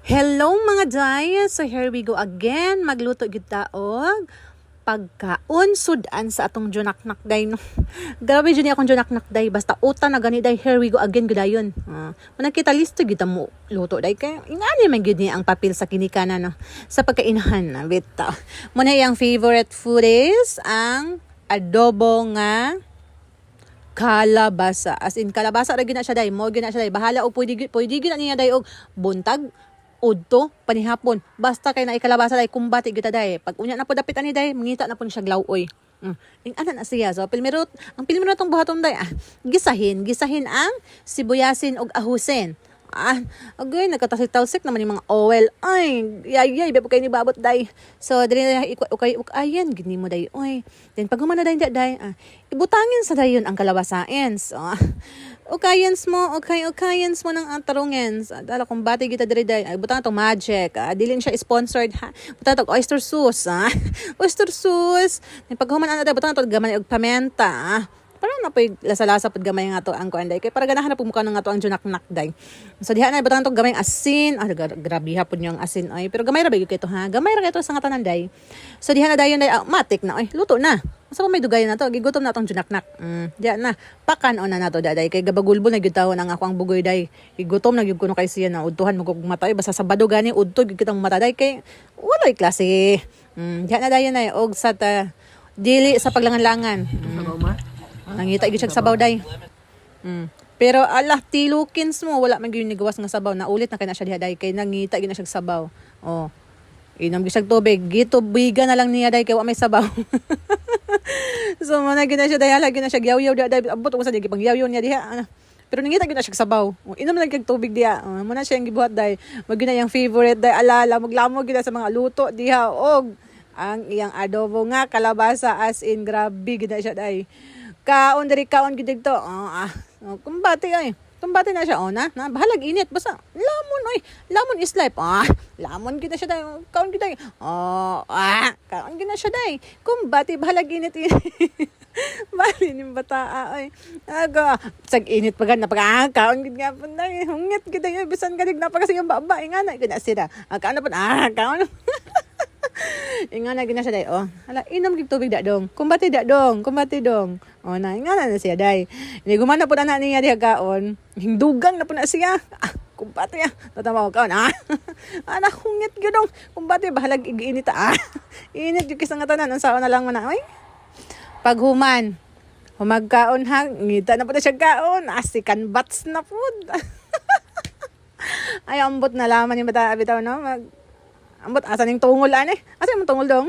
Hello mga day! So here we go again. Magluto gyud taog pagkaon sudan sa atong junaknak day no. Grabe jud ni akong junaknak day basta uta na gani day here we go again gudayon. Uh, manakita listo gyud mo luto day kay ingani man gyud ni ang papel sa kinikana no. Sa pagkainahan na bita. Muna yang favorite food is ang adobo nga kalabasa. As in, kalabasa ra gina siya day. Mo gina siya day. Bahala o pwede, pwede gina niya day og buntag, udto, panihapon. Basta kay na ikalabasa day, kumbati kita day. Pag unya na po dapit ani day, mangita na po siya glauoy. Mm. Ing ana na siya. So, pilmirot, ang pilmirot tong buhaton day, ah, gisahin, gisahin ang sibuyasin og ahusin. Ah, agay, nagkatasik-tasik naman yung mga oil. Ay, yay, yay, bebo kayo ni babot, day. So, dali na ikwa, ukay, ukayan, gini mo, day. Oy, then pag humana, day, day, ah, ibutangin sa dayon ang kalawasain. So, ukayans mo, okay, ukayans mo ng ang tarungens. Ah, Dala kung bati kita diri day, ay butang to magic. Ah, dilin siya sponsored ha. Butang to oyster sauce, ah. oyster sauce. Pag human ana day, butang to gamay og pamenta. Ah. Para na po lasa-lasa pud gamay nga to ang kuan day. Kay para ganahan na po mukha nga to ang junaknak day. So diha na butang to gamay asin. Ah, gra- grabe hapon yung asin ay. Pero gamay ra gyud kay to ha? Gamay ra kay to sa nga tanan day. So diha na dayon day, ah, na ay. Luto na. Masa may dugay na to, gigutom na tong junaknak. Mm, diya na. Pakan na na to daday kay gabagulbo na gyud tawon ang ako ang bugoy day. Gigutom na gyud kuno kay siya na udtuhan mo kog matay basta sa bado gani udto gyud kitang mataday kay walay klase. Mm, diya na dayon na og sa ta dili sa paglangan-langan. Mm. Nangita gyud siya sa sabaw day. Mm. Pero alah tilukins mo wala man gyud ni gawas nga sabaw na ulit na kay na siya diha day kay nangita gyud na siya sa sabaw. Oh. Inom gyud siya tubig, gitubigan na lang niya day kay wa may sabaw. so mana gina siya day hala gina siya yaw-yaw day abot ko sa di pang yaw-yaw niya diha. Pero nangita gyud na siya sa sabaw. Oh, inom lang kag tubig diha. Oh, muna siya ang gibuhat day. Magina yang favorite day alala maglamog gina sa mga luto diha og ang iyang adobo nga kalabasa as in grabe gina siya day. Kaon diri kaon gid to. Oh, ah. Oh, kumbati ay. Kumbati na siya oh na. na bahalag init basta lamon oy. Lamon is life. Ah, lamon gid siya day. Kaon gid day. Oh, ah, kaon gid siya day. Kumbati bahalag init. Bali ni bata ay. Aga, sag init pa gan napaka ah, gid nga pun day. Hungit gid day bisan gadig napaka sige baba nga na gid na sila. Ah, kaon na ah, kaon. Inga na siya day. Oh, hala inom gid tubig da dong. Kumbati da dong, kumbati dong. Oh, na inga na, siya day. Ni gumana po na na niya diha kaon. Hingdugang na po na siya. Ah, kumbati ah. Tatawa ko kaon. Ah. Ana hungit gyud dong. Kumbati bahalag iginit ah. Init gyud kisang tanan ang sao na lang man na. Oy. Paghuman. Humagkaon ha, ngita na na siya kaon. Asikan bats na po. Ay, ambot na laman yung bata bitaw no. Mag, ambot asa ning tungol ane? Asa yung tungol dong?